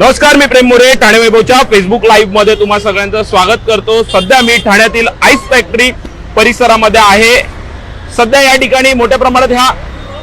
नमस्कार मी प्रेम मोरे ठाणे वैभवच्या फेसबुक लाईव्हमध्ये तुम्हा सगळ्यांचं स्वागत करतो. सध्या मी ठाण्यातील आईस फॅक्टरी परिसरामध्ये आहे. सध्या या ठिकाणी मोठ्या प्रमाणात ह्या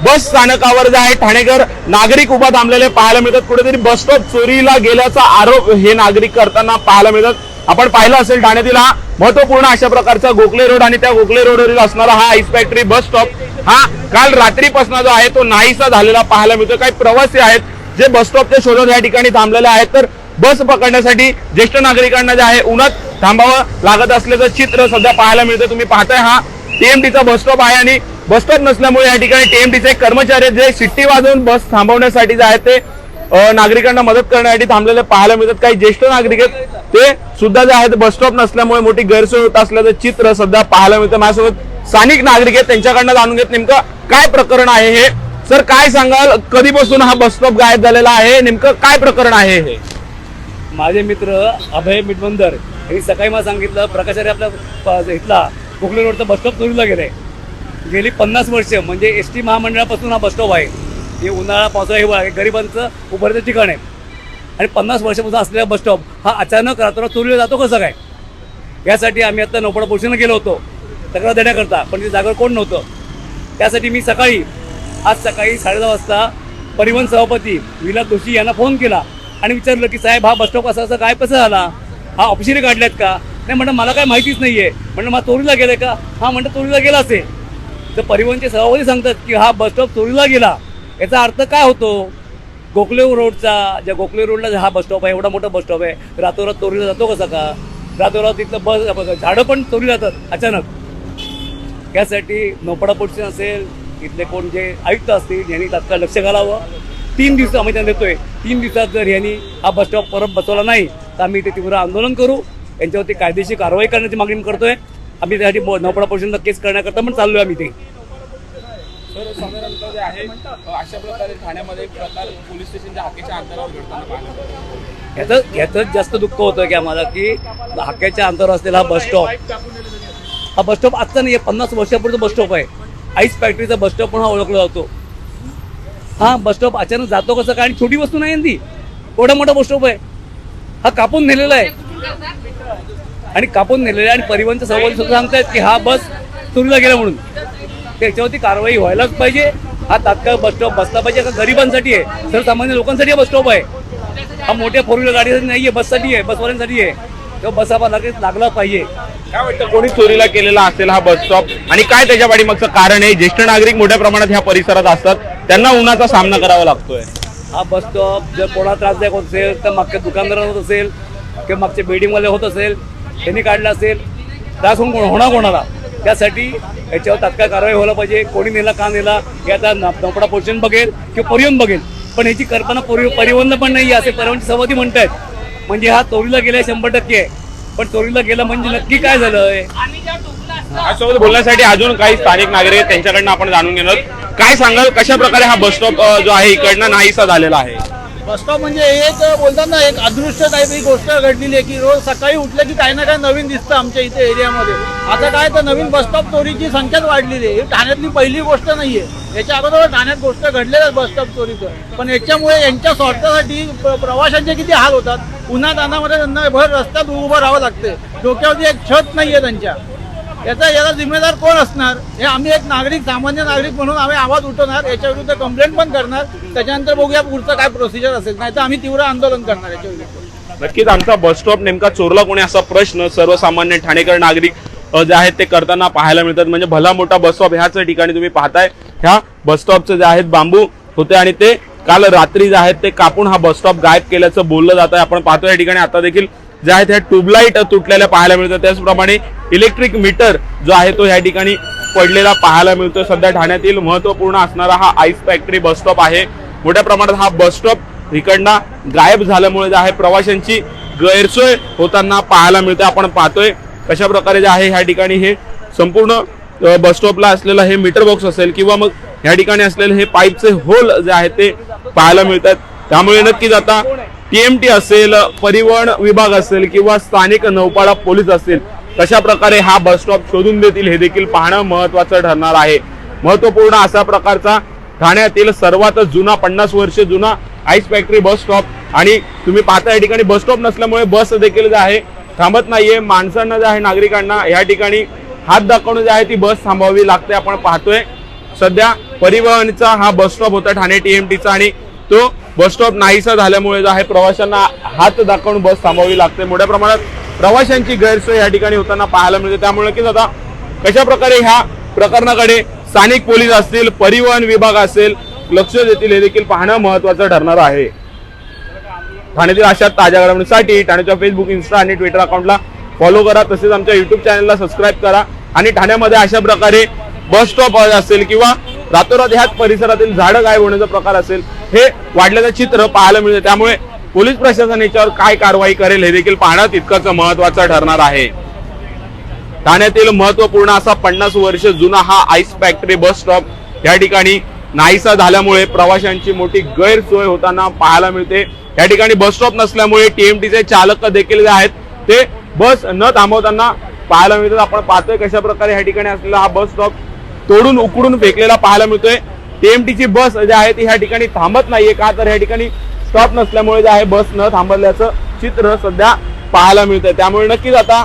बस स्थानकावर जे आहे ठाणेकर नागरिक उभा थांबलेले पाहायला मिळतात. कुठेतरी बस स्टॉप चोरीला गेल्याचा आरोप हे नागरिक करताना पाहायला मिळतात. आपण पाहिलं असेल ठाण्यातील हा महत्त्वपूर्ण अशा प्रकारचा गोखले रोड आणि त्या गोखले रोडवरील असणारा हा आईस फॅक्टरी बस स्टॉप हा काल रात्रीपासून जो आहे तो नाहीसा झालेला पाहायला मिळतो काही प्रवासी आहेत. जे बस स्टॉपचे शोधात या ठिकाणी थांबलेले आहेत तर बस पकडण्यासाठी ज्येष्ठ नागरिकांना जे आहे उन्हात थांबावं लागत असल्याचं चित्र सध्या पाहायला मिळतं तुम्ही पाहताय हा टीएमटीचा बस स्टॉप आहे आणि बस स्टॉप नसल्यामुळे या ठिकाणी टीएमटीचे कर्मचारी जे शिट्टी वाजवून बस थांबवण्यासाठी जे आहेत ते नागरिकांना मदत करण्यासाठी थांबलेले पाहायला मिळतात. काही ज्येष्ठ नागरिक आहेत ते सुद्धा जे आहेत बस स्टॉप नसल्यामुळे मोठी गैरसोय होत असल्याचं चित्र सध्या पाहायला मिळतं माझ्यासोबत स्थानिक नागरिक आहेत त्यांच्याकडनं जाणून घेत नेमकं काय प्रकरण आहे हे सर काय सांगाल? कधीपासून हा बस स्टॉप गायब झालेला आहे? नेमकं काय प्रकरण आहे हे? माझे मित्र अभय मिटबंदर यांनी सकाळी मला सांगितलं प्रकाशाने आपल्या प- इथला कोकणी रोडचा बसस्टॉप चोरीला गेलाय गेली. पन्नास वर्ष म्हणजे एस टी महामंडळापासून हा बसस्टॉप आहे. हे उन्हाळा पावसाळा हिवाळा हे गरिबांचं उभारचं ठिकाण आहे. आणि पन्नास वर्षापासून असलेला बसस्टॉप हा अचानक रात्र चोरीला जातो कसं काय? यासाठी आम्ही आता नोपडा पोलिसांना गेलो होतो. तक्रार देण्याकरता पण ते जागेवर कोण नव्हतं. त्यासाठी मी सकाळी आज सकाळी साडेदहा वाजता परिवहन सभापती विलास जोशी यांना फोन केला आणि विचारलं की साहेब हा बसस्टॉप असा असा काय कसं झाला? हा ऑफिशिरी काढल्यात का? नाही म्हणलं मला काय माहितीच नाही आहे म्हणलं मला चोरीला गेलं का? हा म्हणतं चोरीला गेला असेल. तर परिवहनचे सभापती सांगतात की हा बसस्टॉप चोरीला गेला. याचा अर्थ काय होतो? गोखले रोडचा ज्या गोखले रोडला हा बसस्टॉप आहे एवढा मोठा बसस्टॉप आहे रातोरात चोरीला जातो कसा का? रातोरात तिथलं बस झाडं पण चोरी जातात अचानक. यासाठी नोपडा असेल इथले कोण जे आयुक्त असतील यांनी तात्काळ लक्ष घालावं. तीन दिवस आम्ही त्यांना देतोय. तीन दिवसात जर यांनी हा बस स्टॉप परत बसवला नाही तर आम्ही इथे तीव्र आंदोलन करू. यांच्यावरती कायदेशीर कारवाई करण्याची मागणी करतोय. आम्ही त्यासाठी नौपडा पोलिसांना केस करण्याकरता पण चाललोय आम्ही ते याचं याचंच जास्त दुःख होतं की आम्हाला की हाक्याच्या अंतरावर असलेला हा बस स्टॉप हा बस स्टॉप आजचा नाही आहे पन्नास वर्षापूर्वीचा बस स्टॉप आहे. आईस फॅक्टरीचा बस स्टॉप हा ओळखला जातो. हा बस स्टॉप अचानक जातो कसं काय आणि छोटी वस्तू नाही ती? एवढा मोठा बस स्टॉप आहे. हा कापून नेलेला आहे. आणि कापून नेलेला आहे आणि परिवहनच्या सहभागी सुद्धा सांगतायत की हा बस चोरीला गेला म्हणून. त्याच्यावरती कारवाई व्हायलाच पाहिजे. हा तात्काळ बस स्टॉप बसला पाहिजे. का गरिबांसाठी आहे. सर्वसामान्य लोकांसाठी हा बस स्टॉप आहे. हा मोठ्या फोर व्हीलर गाडीसाठी नाही आहे बससाठी आहे. बसवाल्यांसाठी आहे. तेव्हा बस हा लगेच लागला पाहिजे. काय वाटतं कोणी चोरीला केलेला असेल हा बस स्टॉप आणि काय त्याच्या पाठीमागचं कारण आहे? ज्येष्ठ नागरिक मोठ्या प्रमाणात ह्या परिसरात असतात. त्यांना उन्हाचा सामना करावा लागतोय. हा बस स्टॉप जर कोणा त्रासदायक होत असेल तर मागच्या दुकानदारांना होत असेल किंवा मागच्या बिल्डिंगमध्ये होत असेल त्यांनी काढला असेल त्रास होऊन होणार कोणाला? त्यासाठी याच्यावर तात्काळ कारवाई व्हायला पाहिजे. कोणी नेला का नेला आता नपडा पोलिशन बघेल किंवा परिवहन बघेल. पण याची कल्पना परि परिवहन पण नाही असे परिवहनची सभापती म्हणतायत. म्हणजे हा चोरीला गेला शंभर टक्के. आहे पण चोरीला गेला म्हणजे नक्की काय झालंय? यासोबत बोलण्यासाठी अजून काही स्थानिक नागरिक त्यांच्याकडनं आपण जाणून घेणार. काय सांगाल कशा प्रकारे हा बस स्टॉप जो आहे इकडनं नाहीसा झालेला आहे? बसस्टॉप म्हणजे एक बोलतात ना एक अदृश्य टाईप ही गोष्ट घडलेली आहे की रोज सकाळी उठलं की काही ना काही नवीन दिसतं आमच्या इथे एरियामध्ये. आता काय तर नवीन बसस्टॉप चोरीची संख्याच वाढलेली आहे. ही ठाण्यातली पहिली गोष्ट नाहीये. याच्या अगोदर ठाण्यात गोष्ट घडलेल्या बसस्टॉप चोरीचं. पण याच्यामुळे यांच्या स्वार्थासाठी प्र- प्रवाशांचे किती हाल होतात? उन्हात अनामध्ये त्यांना भर रस्त्यात उभं राहावं लागते. डोक्यावरती एक छत नाही आहे त्यांच्या. याचा याला जिम्मेदार कोण असणार? हे आम्ही एक नागरिक सामान्य नागरिक म्हणून आम्ही आवाज उठवणार याच्या विरुद्ध कंप्लेंट पण करणार. त्याच्यानंतर बघूया पुढचं काय प्रोसिजर असेल. नाही तर आम्ही तीव्र आंदोलन करणार याच्या विरुद्ध. नक्कीच आमचा बस स्टॉप नेमका चोरला कोणी असा प्रश्न? सर्वसामान्य ठाणेकर नागरिक जे आहेत ते करताना पाहायला मिळतात. म्हणजे भला मोठा बस स्टॉप ह्याच ठिकाणी तुम्ही पाहताय. ह्या बस स्टॉपचे जे आहेत बांबू होते आणि ते काल रात्री जे आहेत ते कापून हा बस स्टॉप गायब केल्याचं बोललं जात आहे. आपण पाहतो या ठिकाणी आता देखील जे आहेत ह्या ट्यूबलाईट तुटलेल्या पाहायला मिळतात त्याचप्रमाणे इलेक्ट्रिक मीटर जो आहे तो ह्या ठिकाणी पडलेला पाहायला मिळतो सध्या ठाण्यातील महत्त्वपूर्ण असणारा हा आईस फॅक्टरी बस स्टॉप आहे. मोठ्या प्रमाणात हा बस स्टॉप इकडनं गायब झाल्यामुळे जे आहे प्रवाशांची गैरसोय होताना पाहायला मिळते आपण पाहतोय कशा प्रकारे जे आहे ह्या ठिकाणी हे संपूर्ण बस स्टॉपला असलेलं हे मीटर बॉक्स असेल किंवा मग ह्या ठिकाणी असलेले हे पाईपचे होल जे आहेत ते पाहायला मिळतात. त्यामुळे नक्कीच आता टीएमटी असेल परिवहन विभाग असेल किंवा स्थानिक नौपाडा पोलीस असेल कशा प्रकारे हा बस स्टॉप शोधून देतील हे देखील पाहणं महत्वाचं ठरणार आहे. महत्त्वपूर्ण असा प्रकारचा ठाण्यातील सर्वात जुना पन्नास वर्ष जुना आईस फॅक्टरी बस स्टॉप आणि तुम्ही पाहता या ठिकाणी बस स्टॉप नसल्यामुळे बस देखील जे आहे थांबत नाहीये. माणसांना जे आहे नागरिकांना या ठिकाणी हात दाखवणं जे आहे ती बस थांबवावी लागते आपण पाहतोय. सध्या परिवहनचा हा बस स्टॉप होता ठाणे टीएमटीचा आणि तो बस स्टॉप नाहीसा झाल्यामुळे जो आहे प्रवाशांना हात दाखवून बस थांबवावी लागते. मोठ्या प्रमाणात प्रवाशांची गैरसोय या ठिकाणी होताना पाहायला मिळते. त्यामुळे नक्कीच आता कशा प्रकारे ह्या प्रकरणाकडे स्थानिक पोलीस असतील परिवहन विभाग असेल लक्ष देतील हे देखील पाहणं महत्वाचं ठरणार आहे. ठाण्यातील अशा ताज्या घडामोडींसाठी ठाण्याच्या फेसबुक इन्स्टा आणि ट्विटर अकाउंटला फॉलो करा तसेच आमच्या युट्यूब चॅनलला सबस्क्राईब करा. आणि ठाण्यामध्ये अशा प्रकारे बस स्टॉप असेल किंवा रातोरात ह्याच परिसरातील झाडं गायब होण्याचा प्रकार असेल हे वाढल्याचं चित्र पाहायला मिळते. त्यामुळे पोलीस प्रशासन याच्यावर काय कारवाई करेल हे देखील पाहणं तितकंच महत्वाचं ठरणार आहे. ठाण्यातील महत्त्वपूर्ण असा पन्नास वर्ष जुना हा आईस फॅक्टरी बस स्टॉप या ठिकाणी नाहीसा झाल्यामुळे प्रवाशांची मोठी गैरसोय होताना पाहायला मिळते. या ठिकाणी बस स्टॉप नसल्यामुळे टीएमटीचे चालक देखील जे आहेत ते बस न थांबवताना पाहायला मिळतात आपण पाहतोय कशा प्रकारे या ठिकाणी असलेला हा बस स्टॉप तोडून उकडून फेकलेला पाहायला मिळतोय. टीएमटीची बस जी आहे ती ह्या ठिकाणी थांबत नाहीये का? तर ह्या ठिकाणी स्टॉप नसल्यामुळे जे आहे बस न थांबवल्याचं चित्र सध्या पाहायला मिळतंय. त्यामुळे नक्कीच आता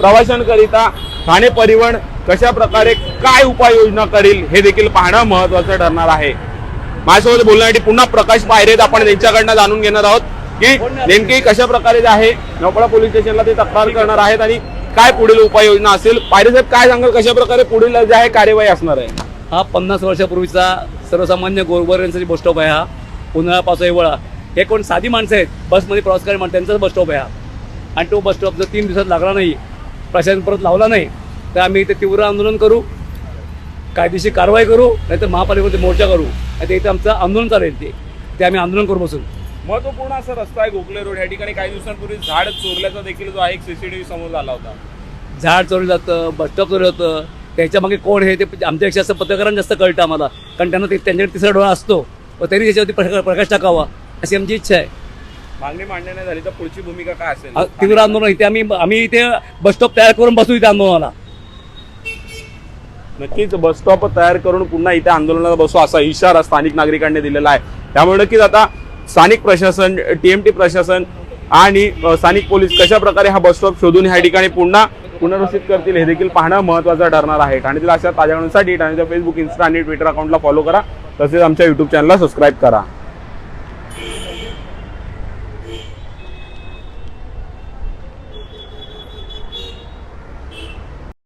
प्रवाशांकरिता ठाणे परिवहन कशा प्रकारे काय उपाययोजना करील हे देखील पाहणं महत्वाचं ठरणार आहे. माझ्यासोबत बोलण्यासाठी पुन्हा प्रकाश पायरेत आपण त्यांच्याकडनं जाणून घेणार आहोत. की नेमकी कशा प्रकारे जे आहे नवपाडा पोलीस स्टेशनला ते तक्रार करणार आहेत आणि काय पुढील उपाययोजना असेल? पायरे साहेब काय सांगाल? कशा प्रकारे पुढील जे आहे कार्यवाही असणार आहे? हा पन्नास वर्षापूर्वीचा सर्वसामान्य गोरगरिबांचा बस स्टॉप आहे हा. उन्हाळा पावसा हे कोण साधी माणसं आहेत? बसमध्ये प्रवास करणारे माणसं त्यांचाच बस स्टॉप आहे हा. आणि तो बस स्टॉप जर तीन दिवसात लागला नाही प्रशासन परत लावला नाही तर आम्ही इथे तीव्र आंदोलन करू कायदेशीर कारवाई करू नाहीतर महापालिकेमध्ये मोर्चा करू. नाही इथे आमचं आंदोलन चालेल ते. ते आम्ही आंदोलन करू बसून. महत्त्वपूर्ण असा रस्ता आहे गोखले रोड. या ठिकाणी काही दिवसांपूर्वी झाड चोरल्याचा देखील जो आहे एक सीसीटीव्ही समोर आला होता. झाड चोरलं जातं बस स्टॉप चोरलं जातं त्याच्यामागे कोण हे ते आमच्यापेक्षा असं पत्रकारांना जास्त कळतं आम्हाला. कारण त्यांना ते त्यांच्याकडे तिसरा डोळा असतो. व त्यांनी त्याच्यावरती प्रका- प्रकाश टाकावा अशी आमची इच्छा आहे. मागणी मांडणी नाही झाली तर पुढची भूमिका काय असेल? तीव्र आंदोलन इथे आम्ही आम्ही इथे बस स्टॉप तयार करून बसू इथे आंदोलनाला. नक्कीच बस स्टॉप तयार करून पुन्हा इथे आंदोलनाला बसू असा इशारा स्थानिक नागरिकांनी दिलेला आहे. त्यामुळे नक्कीच आता स्थानिक प्रशासन टी एम टी प्रशासन आणि स्थानिक पोलीस कशा प्रकारे हा बस स्टॉप शोधून ह्या ठिकाणी पुन्हा पुनर्वसित करतील हे देखील पाहणं महत्त्वाचं ठरणार आहे. ठाण्यातील अशा ताज्या ठाण्याच्या फेसबुक इन्स्टा आणि ट्विटर अकाउंटला फॉलो करा. तसेच आमच्या यूट्यूब चॅनलला सबस्क्राईब करा.